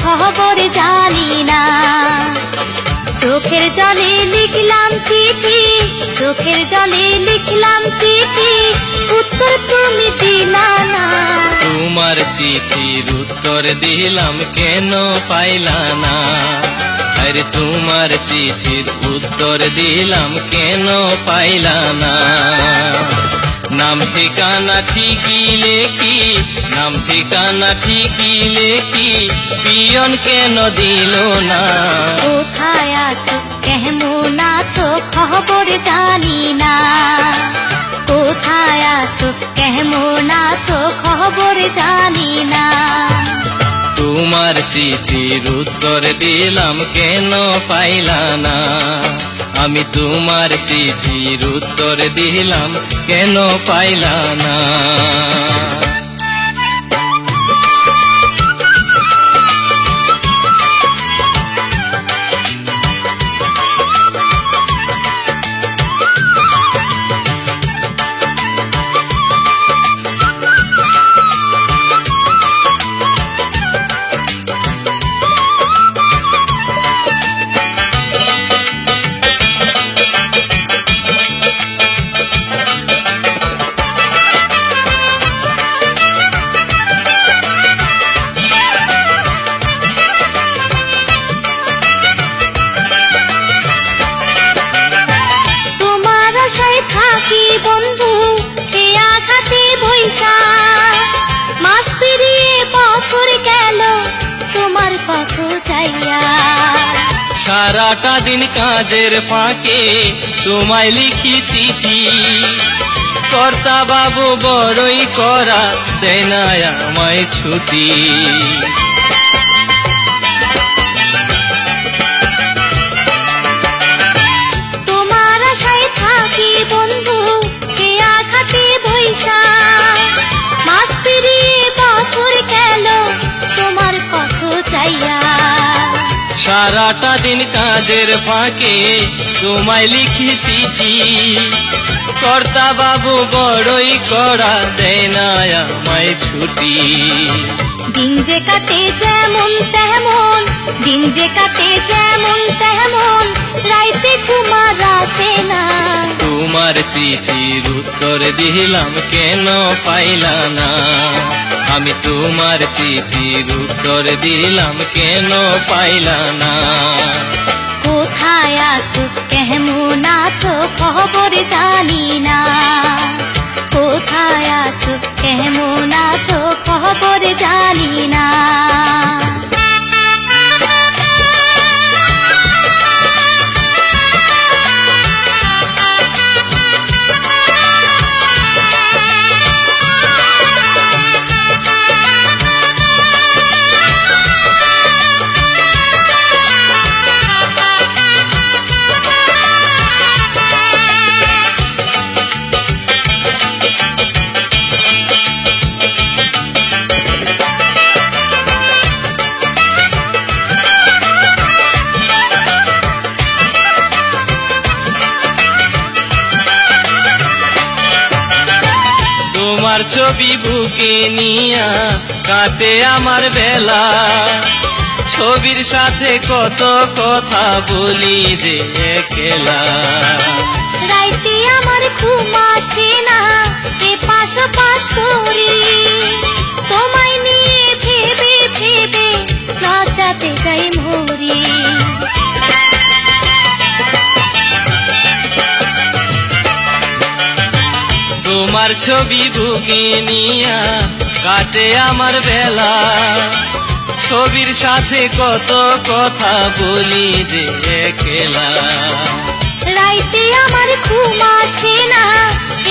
খবর জানি না। চোখের জলে লিখলাম চিঠি, চোখের জলে লিখলাম চিঠি, উত্তর তুমি দিলা না। তোমার চিঠির উত্তর দিলাম কেন পাইলা না? আরে তোমার চিঠির উত্তর দিলাম কেন পাইলা না? নাম ঠিকানা ঠিকই লেখি নাম ঠিকানা ঠিকই লেখি পিয়ন কেন দিল না? কোথায় আছো কেমন আছো খবর জানি না। কোথায় আছো কেমন আছো খবর জানি না। তোমার চিঠির উত্তর দিলাম কেন পাইলা না? আমি তোমার চিঠির উত্তর দিলাম কেন পাইলা না? তোমার কত চাইয়া। সারাটা দিন কাজের ফাঁকে তোমায় লিখি চিঠি। কর্তা বাবু বড়ই করা দেয় না আমায় ছুটি। তোমার আশায় থাকি বন্ধু কে আঘাতে বৈশা সারাটা দিন কাজের ফাঁকে তোমায় লিখি চিঠি কর্তা বাবু বড়ই করা দেয় না আমায় ছুটি। দিন যে কাটে যেমন তেমন দিন যে কাটে যেমন তেমন রাইতে তোমার আসে না। তোমার চিঠির উত্তর দিলাম কেন পাইলা না? আমি তোমার চিঠির উত্তর দিলাম, কেন পাইলা না? কোথায় আছো, কেমন আছো, খবর জানি না। কোথায় আছো, কেমন আছো, খবর জানি তোমার ছবি বুকে নিয়া কাটে আমার বেলা। ছবির সাথে কত কথা বলি যে একলা। রাইতে আমার ঘুম আসে না, এ পাশ পাশ করি। তোমায় নিয়ে ভেবে ছবি বুকে নিয়া কাটে আমার বেলা। ছবির সাথে কত কথা বলি যে খেলা রাইতে আমার ঘুম আসে না,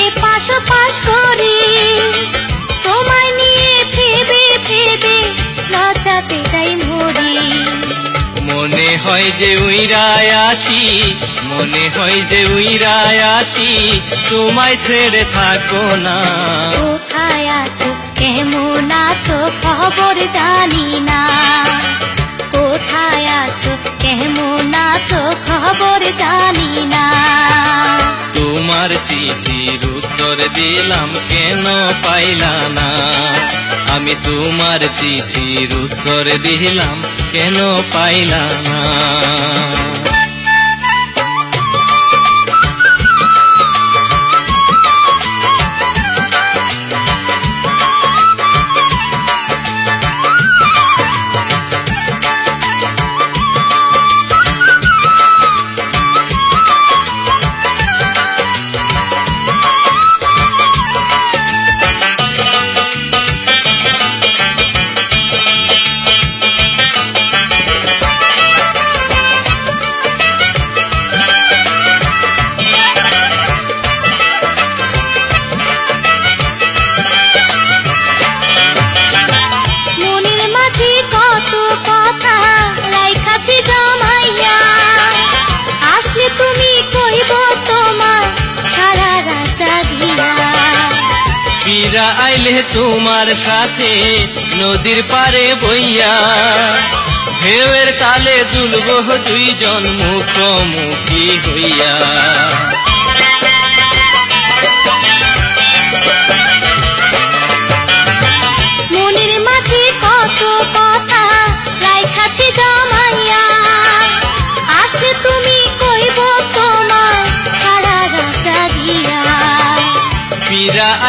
এ পাশ পাশ করি। তোমায় নিয়ে ভেবে ভেবে লজ্জাতে যাই মনে হয় যে উইরায় আসি মনে হয় যে উইরায় আসি তোমায় ছেড়ে থাকো না। কোথায় আছো কেমন আছো খবর জানি না। কোথায় আছো কেমন আছো খবর জানি না। তোমার চিঠির উত্তর দিলাম কেন পাইলা না? আমি তোমার চিঠির উত্তর দিলাম কেন পাইলাম পীরা আইলে তোমার সাথে নদীর পারে বইয়া। ঢেউয়ের তালে দুলবহ দুইজন মুখোমুখি হইয়া।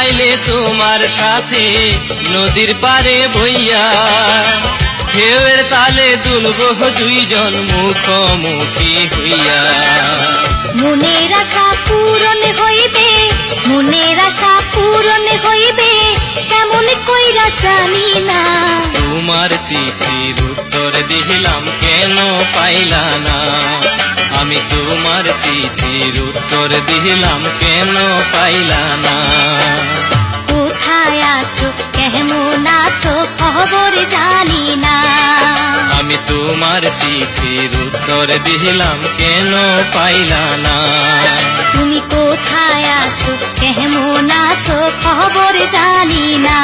আইলে তোমার সাথে নদীর পারে বইয়া ঢেউয়ের তালে দুলব দুইজন মুখোমুখি হইয়া। মনের আশা পূরণ হইবে মনের আশা পূরণ হইবে কেমন কইরা জানি না। তোমার চিঠির উত্তর দিলাম কেন পাইলা না? আমি তোমার চিঠির উত্তর দিলাম কেন পাইলা না? কোথায় আছো কেমন আছো খবর জানি না। আমি তোমার চিঠির উত্তর দিলাম কেন পাইলা না? তুমি কোথায় আছো কেমন আছো খবর জানি না।